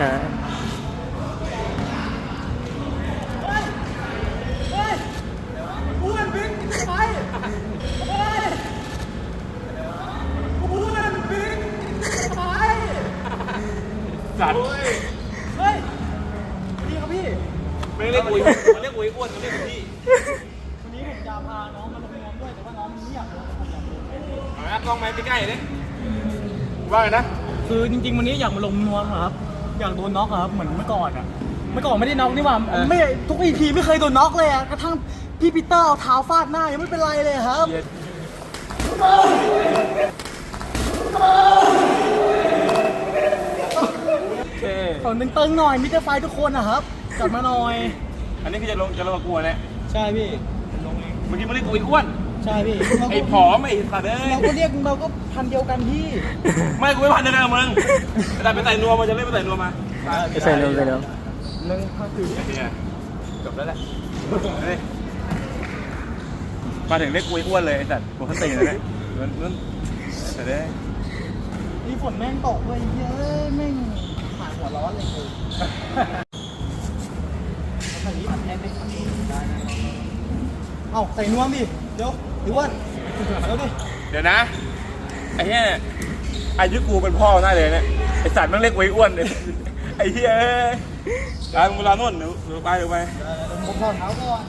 ครับอ้วนบิ๊กไปเฮ้ยอ้วนบิ๊กไปสัตว์เฮ้ยพี่ครับพี่ไม่เรียกอุ้ยมันเรียกอุ้ยอ้วนมันเรียกพี่วันนี้ผมจะพาน้องมาลงนวมด้วยแต่ว่าน้องมันไม่อยากลงผมอยากลงเอาละกล้องไหมใกล้ๆดิว่าไงนะ คือจริงๆวันนี้อยากมาลงนวมอะครับ อยากโดนน็อกอะครับเหมือนเมื่อก่อนอะเมื่อก่อนไม่ได้น็อกนี่หว่าไม่ทุกอีพีไม่เคยโดนน็อกเลยอะกระทั่งพี่ปีเตอร์เอาเท้าฟาดหน้ายังไม่เป็นไรเลยครับ โอเค ขอตึงๆหน่อยมิเตอร์ไฟทุกคนนะครับกลับมาหน่อย อันนี้คือจะลงจะลงกับกูเนี่ย ใช่พี่ลงเองเมื่อกี้มันเรียกอุ้ยอ้วน ใช่พี่เราไอ้ก็ผอมไอ้สัตว์เอ้ยเราก็เรียกเราก็พันเดียวกันพี่ ไม่กูไม่พันเดียวกันกับมึงแต่ไปใส่นัวมาจะเล่นไปใส่นัวมาไปใส่นมใส่นมหนึ่งห้าสี่ไอ้เหี้ยจบแล้วแหละเฮ้ยมาถึงเรียกอุ้ยอ้วนเลยไอ้สัตว์กูเขาตีเลยเนี่ยมันมันแต่เด้นี่ฝนแม่งตกเลยเฮ้ยแม่งหายหัวร้อนเลยกูใส่นี้อัดแอปได้ได้นะเอ้าใส่นวมดิเดี๋ยว หรือว่าเดี๋ยวดิเดี๋ยวนะ ไอ้เหี้ยอายุกูเป็นพ่อหน้าเลยเนี่ย ไอ้สัตว์มันเรียกอุ้ยอ้วนเลยไอ้เหี้ยเอ้ยร้านมึงร้านนู่นหนูหนูไปหนูไป ผมถอดเท้าก่อน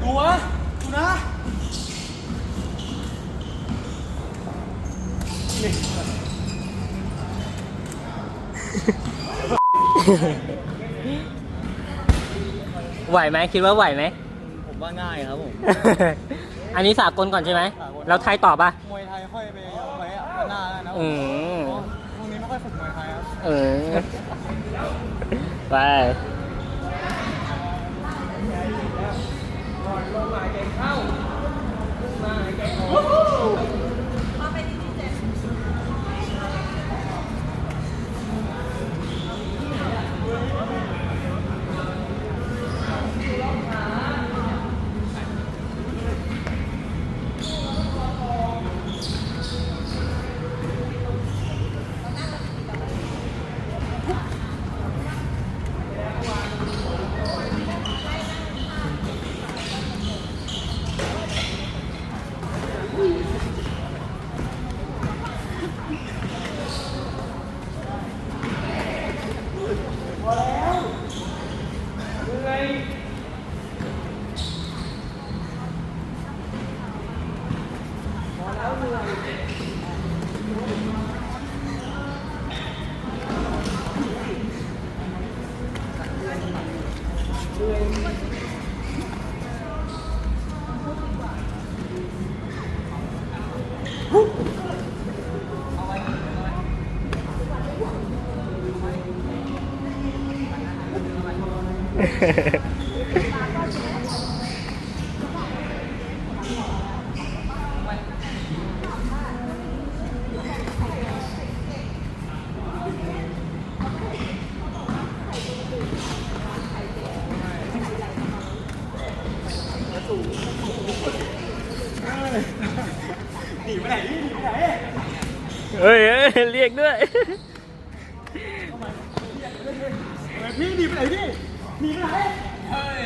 ดูวะดูนะไหวไหมคิดว่าไหวไหม ผมว่าง่ายครับผม อันนี้สากลก่อนใช่ไหม สากล แล้วไทยตอบป่ะ มวยไทยค่อยไปไว้อะหน้าแล้วนะอืมเพราะพวกนี้ไม่ค่อยฝึกมวยไทยครับ เออ ไป เฮ้ยเฮ้ยเรียกด้วยพี่หนีไปไหนพี่ หนีไรเฮ้ย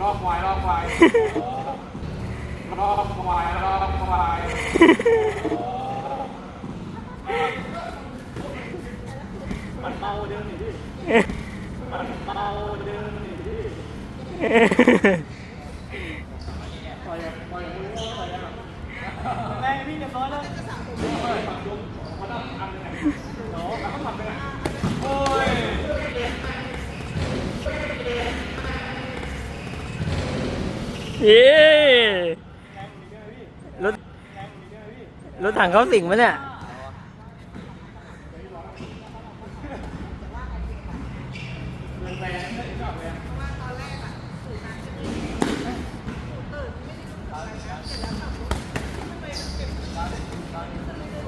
รอบควายรอบควายรอบควายรอบควายมันเมาเดินหนีพี่มันเมาเดินหนีพี่ เย้รถรถถังเขาสิงมั้ยเนี่ย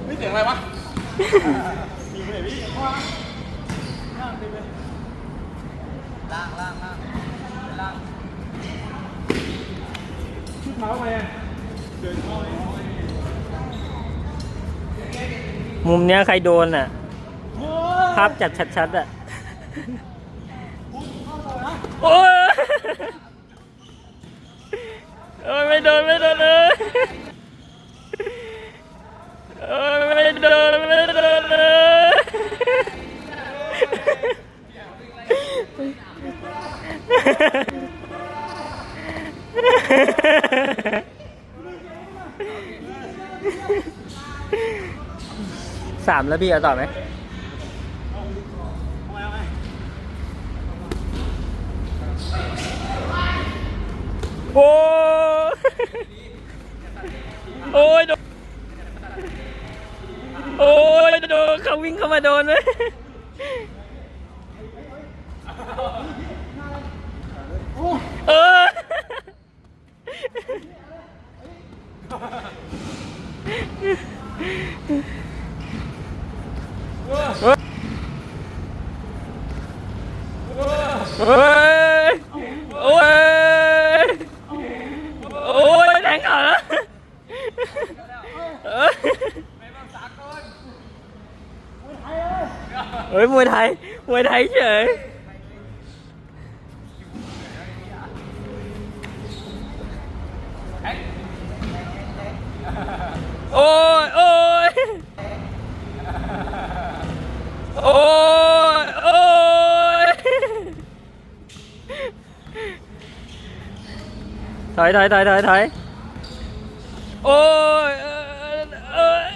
นี่เสียงอะไรวะล่างล่างล่างล่าง ชุด เท้าไปอะเดินเข้าไปมุมเนี้ยใครโดนอะ ภาพจัดชัดๆอะ โอ้ย โอ้ย ไม่โดน ไม่โดนเลยโอ้ยไม่โดนไม่โดนเลย สามแล้วพี่เอาต่อไหมโอ้ยโอ้ยโดนโอ้ยโดนเขาวิ่งเข้ามาโดนไหมเออเฮ้ยโอ้ยโอ้ ยแทงก่อนแล้วเฮ้ โอ้ยโอ้ยโอ้ยโอ้ยถอยถอยถอยถอยถอยโอ้ยเอ้ย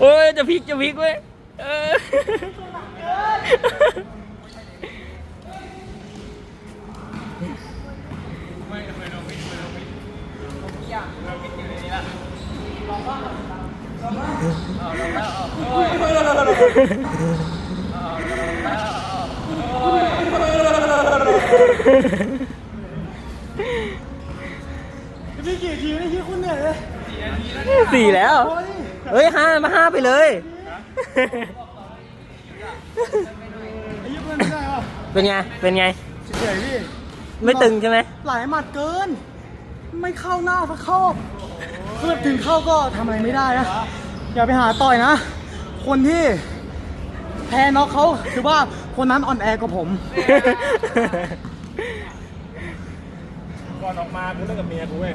โอ้ยจะพลิกจะพลิกเว้ยเออ พี่กี่ทีไม่คิดคุณเหนื่อยเลยสี่แล้วโอ้ยเฮ้ยห้ามาห้าไปเลยไอ้ยี่เพื่อนไม่ได้ป่ะเป็นไง เป็นไง เฉยๆพี่ ไม่ตึงใช่ไหม หลายหมัดเกิน ไม่เข้าหน้าสักเข้าคือถึงเข้าก็ทำอะไรไม่ได้นะ อย่าไปหาต่อยนะ คนที่แพ้น็อกเขาคือว่าคนนั้นอ่อนแอกว่าผม ก่อนออกมากูเลิกกับเมียกูเว้ย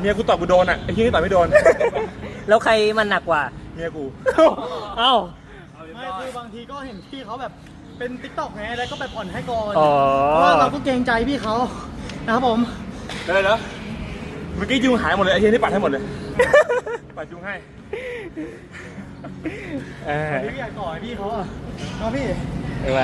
เมียกูตอบกูโดนอะไอ้ที่นี่ตอบไม่โดน แล้วใครมันหนักกว่า เมียกู เอ้า ไม่คือบางทีก็เห็นพี่เขาแบบเป็นติ๊กต็อกไงแล้วก็แบบอ่อนให้ก่อน อ๋อ เพราะว่าเราก็เกรงใจพี่เขานะครับผม ได้เหรอเมื่อกี้ยุงหายหมดเลยไอ้ที่นี่ปัดให้หมดเลย ปัดยุงให้เออ พี่อยากต่อยพี่เขาอะเอาพี่ เออ